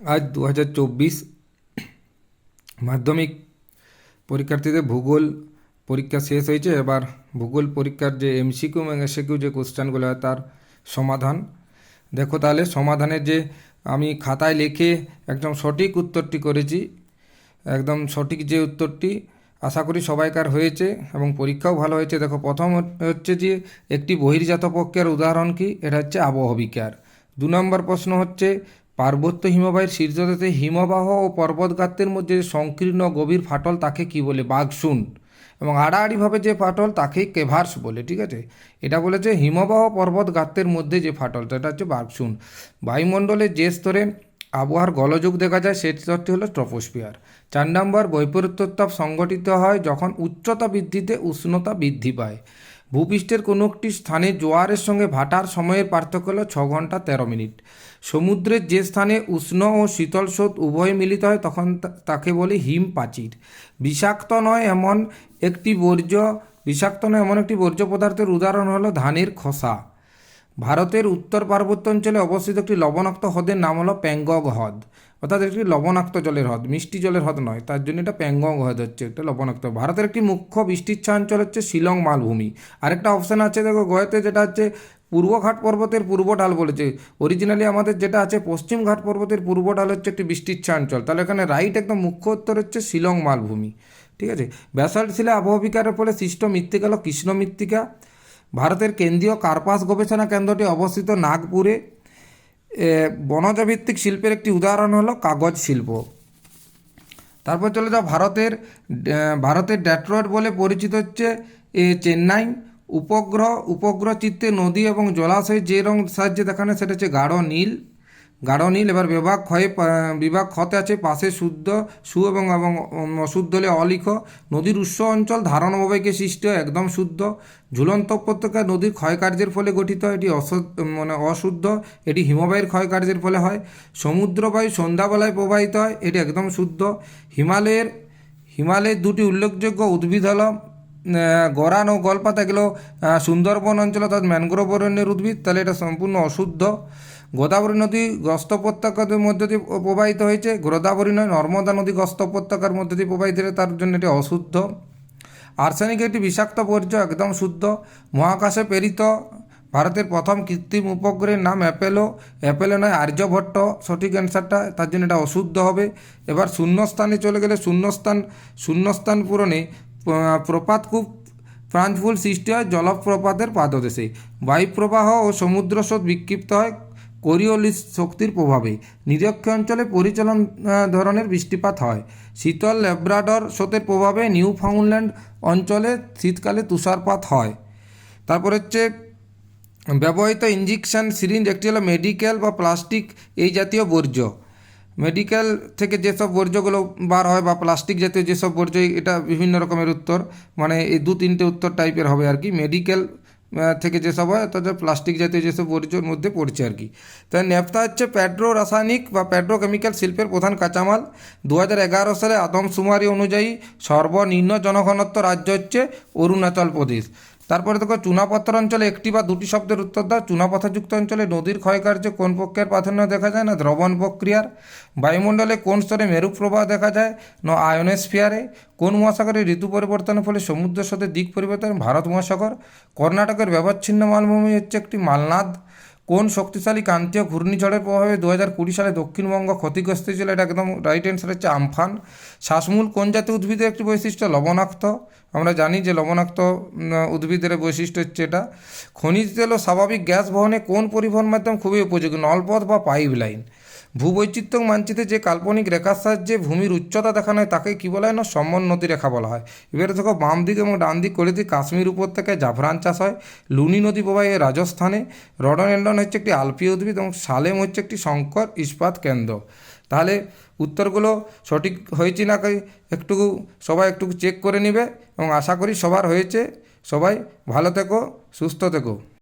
আজ দু হাজার চব্বিশ মাধ্যমিক পরীক্ষার্থীদের ভূগোল পরীক্ষা শেষ হয়েছে। এবার ভূগোল পরীক্ষার যে এমসিকিউ এবং এসিকিউ যে কোশ্চেনগুলো হয়, তার সমাধান। দেখো তাহলে সমাধানের যে আমি খাতায় লিখে একদম সঠিক উত্তরটি করেছি। একদম সঠিক যে উত্তরটি আশা করি সবাইকার হয়েছে এবং পরীক্ষাও ভালো হয়েছে। দেখো প্রথম হচ্ছে যে একটি বহির্জাত পক্ষের উদাহরণ কি? এটা হচ্ছে আবহবিকার দু নম্বর প্রশ্ন হচ্ছে পার্বত্য হিমবাহের শীর্ষদেশে হিমবাহ ও পর্বতগাত্রের মধ্যে যে সংকীর্ণ গভীর ফাটল, তাকে কি বলে বাঘসুন এবং আড়াআড়িভাবে যে ফাটল তাকেই কেভার্স বলে, ঠিক আছে? এটা বলেছে হিমবাহ পর্বত গাত্রের মধ্যে যে ফাটল সেটা হচ্ছে বাঘসুন বায়ুমণ্ডলের যে স্তরে আবহাওয়ার গলযোগ দেখা যায় সেই স্তরটি হলো ট্রপোস্ফিয়ার। চার নম্বর বৈপরীত্যতাপ সংগঠিত হয় যখন উচ্চতা বৃদ্ধিতে উষ্ণতা বৃদ্ধি পায়। ভূপৃষ্ঠের কোনো একটি স্থানে জোয়ারের সঙ্গে ভাটার সময়ের পার্থক্য হল ছ ঘণ্টা তেরো মিনিট। সমুদ্রের যে স্থানে উষ্ণ ও শীতল স্রোত উভয় মিলিত হয়, তখন তাকে বলে হিম প্রাচীর বিষাক্ত নয় এমন একটি বর্জ্য, বিষাক্ত নয় এমন একটি বর্জ্য পদার্থের উদাহরণ হলো ধানের খোসা। ভারতের উত্তর পার্বত্য অঞ্চলে অবস্থিত একটি লবণাক্ত হ্রদের নাম হলো প্যাংগং হ্রদ। অর্থাৎ একটি লবণাক্ত জলের হ্রদ, মিষ্টি জলের হ্রদ নয়, তার জন্য এটা প্যাংগং হ্রদ হচ্ছে একটা লবণাক্ত। ভারতের একটি মুখ্য বৃষ্টিচ্ছা অঞ্চল হচ্ছে শিলং মালভূমি। আরেকটা অপশান আছে, দেখো, গয়েতে যেটা হচ্ছে পূর্ব ঘাট পর্বতের পূর্ব ঢাল বলেছে। অরিজিনালি আমাদের যেটা আছে পশ্চিম ঘাট পর্বতের পূর্ব ঢাল হচ্ছে একটি বৃষ্টিচ্ছা অঞ্চল তাহলে এখানে রাইট একদম মুখ্য উত্তর হচ্ছে শিলং মালভূমি। ঠিক আছে? ব্যাসাল্ট শিলা আবহবিকারের ফলে সৃষ্ট মৃত্তিকা হল কৃষ্ণ মৃত্তিকা ভারতের কেন্দ্রীয় কার্পাস গবেষণা কেন্দ্রটি অবস্থিত নাগপুরে। এ, বনজ ভিত্তিক শিল্পের একটি উদাহরণ হলো কাগজ শিল্প। তারপর চলে যাও ভারতের ভারতের ড্যাট্রয়েড বলে পরিচিত হচ্ছে এ, চেন্নাই। উপগ্রহ উপগ্রহ চিত্রে নদী এবং জলাশয় যে রং সাহায্যে দেখানো সেটা হচ্ছে গাঢ় নীল। গাঢ় নীল, এবার বিভাগ ক্ষয়ে বিভাগ ক্ষতে আছে পাশে শুদ্ধ, সু এবং এবং অশুদ্ধ হলে অলিখ। নদীর উৎস অঞ্চল ধারণ সৃষ্টি হয় একদম শুদ্ধ। ঝুলন্ত উপত্যকা নদীর ক্ষয়কার্যের ফলে গঠিত। এটি মানে অশুদ্ধ। এটি হিমবাহের ক্ষয়কার্যের ফলে হয়। সমুদ্রবায়ু সন্ধ্যাবেলায় প্রবাহিত হয়। এটি একদম শুদ্ধ। হিমালয়ের হিমালয়ের দুটি উল্লেখযোগ্য উদ্ভিদ হল গরান ও গলপাতা। এগুলো সুন্দরবন অঞ্চল অর্থাৎ ম্যানগ্রোভ অরণ্যের উদ্ভিদ। তাহলে এটা সম্পূর্ণ অশুদ্ধ। গোদাবরী নদী গ্রস্ত উপত্যকাদের মধ্য দিয়ে প্রবাহিত হয়েছে। গোদাবরী নয় নর্মদা নদী গ্রস্ত উপত্যকার মধ্য দিয়ে প্রবাহিত হয়েছে। তার জন্য এটি অশুদ্ধ। আর্সেনিক একটি বিষাক্ত বর্জ্য একদম শুদ্ধ। মহাকাশে প্রেরিত। ভারতের প্রথম কৃত্রিম উপগ্রহের নাম অ্যাপেলো। অ্যাপেলো নয় আর্যভট্ট। সঠিক অ্যান্সারটা তার জন্য এটা অশুদ্ধ হবে। এবার শূন্যস্থানে চলে গেলে শূন্যস্থান শূন্যস্থান পূরণে আহ, প্রপাতকূপ প্রাঞ্জফুল সৃষ্টি হয় জলপ্রপাতের পাদদেশে। বায়ুপ্রবাহ ও সমুদ্র স্রোত বিক্ষিপ্ত হয়। কোরিওলিস শক্তির প্রভাবে নিরক্ষ অঞ্চলে পরিচালন ধরনের বৃষ্টিপাত হয়। শীতল ল্যাব্রাডর স্রোতের প্রভাবে নিউ ফাউন্ডল্যান্ড অঞ্চলে শীতকালে তুষারপাত হয়। তারপর হচ্ছে, ব্যবহৃত ইঞ্জেকশন সিরিঞ্জ একটি হলো মেডিকেল বা প্লাস্টিক, এই জাতীয় বর্জ্য। মেডিকেল থেকে যেসব বর্জ্যগুলো বার হয় বা প্লাস্টিক জাতীয় যেসব বর্জ্য, এটা বিভিন্ন রকমের উত্তর। মানে এই দু তিনটে উত্তর টাইপের হবে আর কি। মেডিকেল থেকে যেসব হয় অর্থাৎ প্লাস্টিক জাতীয় যেসব বর্জ্যর মধ্যে পড়ছে আর কি। তাই ন্যাপথা হচ্ছে পেট্রো রাসায়নিক বা পেট্রোকেমিক্যাল শিল্পের প্রধান কাঁচামাল। দু হাজার এগারো সালে আদমশুমারি অনুযায়ী সর্বনিম্ন জনঘনত্ব রাজ্য হচ্ছে অরুণাচল প্রদেশ। তারপরে দেখো, চুনাপথর অঞ্চলে একটি বা দুটি শব্দের উত্তর দাও। চুনাপথাযুক্ত অঞ্চলে নদীর ক্ষয়কার্যে কোন প্রক্রিয়ার প্রাধান্য দেখা যায় না? দ্রবণ প্রক্রিয়ার। বায়ুমণ্ডলে কোন স্তরে মেরু প্রবাহ দেখা যায়? না, আয়নোস্ফিয়ারে। কোন মহাসাগরে ঋতু পরিবর্তনের ফলে সমুদ্র সাথে দিক পরিবর্তন? ভারত মহাসাগর। কর্ণাটকের ব্যবচ্ছিন্ন মালভূমি হচ্ছে একটি মালনাদ। কোন শক্তিশালী ক্রান্তীয় ঘূর্ণিঝড়ের প্রভাবে দু হাজার কুড়ি সালে দক্ষিণবঙ্গ ক্ষতিগ্রস্ত ছিল এটা একদম রাইট অ্যান্সার হচ্ছে আমফান। শ্বাসমূল কোন জাতীয় উদ্ভিদের একটি বৈশিষ্ট্য? লবণাক্ত। আমরা জানি যে লবণাক্ত উদ্ভিদের বৈশিষ্ট্য হচ্ছে এটা। খনিজ তেল ও স্বাভাবিক গ্যাস বহনে কোন পরিবহন মাধ্যম খুবই উপযোগী? নলপথ বা পাইপ লাইন ভূবৈচিত্র্য মানচিত্রে যে কাল্পনিক রেখার সাহায্যে ভূমির উচ্চতা দেখানো হয় তাকে কী বলা হয় না? সমোন্নতি রেখা বলা হয়। এবারে দেখো বাম দিক এবং ডান দিক করে দিক কাশ্মীর উপত্যকায় জাফরান চাষ হয়। লুনি নদী প্রবাহে রাজস্থানে। রডোনেন্ডন হচ্ছে একটি আলপীয় উদ্ভিদ এবং সালেম হচ্ছে একটি শঙ্কর ইস্পাত কেন্দ্র। তাহলে উত্তরগুলো সঠিক হয়েছে না একটু সবাই একটু চেক করে নেবে এবং আশা করি সবার হয়েছে। সবাই ভালো থেকো, সুস্থ থেকো।